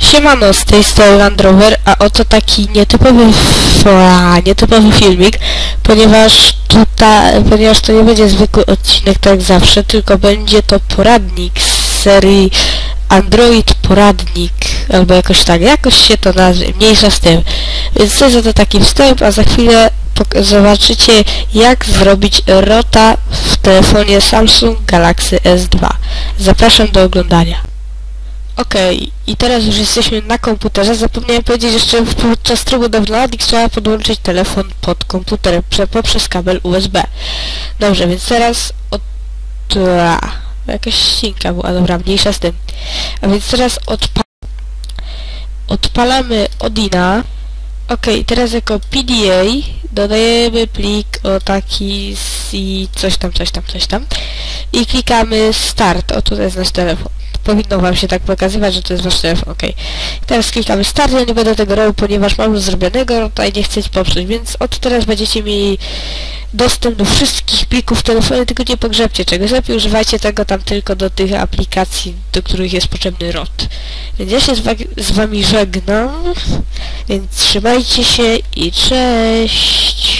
Siemano, z tej strony Land Rover, a oto taki nietypowy, a, nietypowy filmik, ponieważ tutaj, ponieważ to nie będzie zwykły odcinek tak jak zawsze, tylko będzie to poradnik z serii Android Poradnik, albo jakoś tak, jakoś się to nazwie, mniejsza z tym. Więc to jest oto taki wstęp, a za chwilę zobaczycie jak zrobić rota w telefonie Samsung Galaxy S2. Zapraszam do oglądania. Okej, i teraz już jesteśmy na komputerze. Zapomniałem powiedzieć jeszcze podczas trybu downloading trzeba podłączyć telefon pod komputer prze, poprzez kabel USB. Dobrze, więc teraz od... A, jakaś ścinka była, dobra, mniejsza z tym. A więc teraz odpa odpalamy Odina. Okej, teraz jako PDA dodajemy plik o taki i coś tam, coś tam, coś tam. I klikamy Start. O, tutaj jest nasz telefon. Powinno wam się tak pokazywać, że to jest wasz telefon, okej. Teraz klikamy Start, ja nie będę tego robił, ponieważ mam już zrobionego, tutaj nie chcecie popsuć, więc od teraz będziecie mieli dostęp do wszystkich plików w telefonie, tylko nie pogrzebcie czegoś, lepiej używajcie tego tam tylko do tych aplikacji, do których jest potrzebny ROT. Więc ja się z, wa z wami żegnam, więc trzymajcie się i cześć!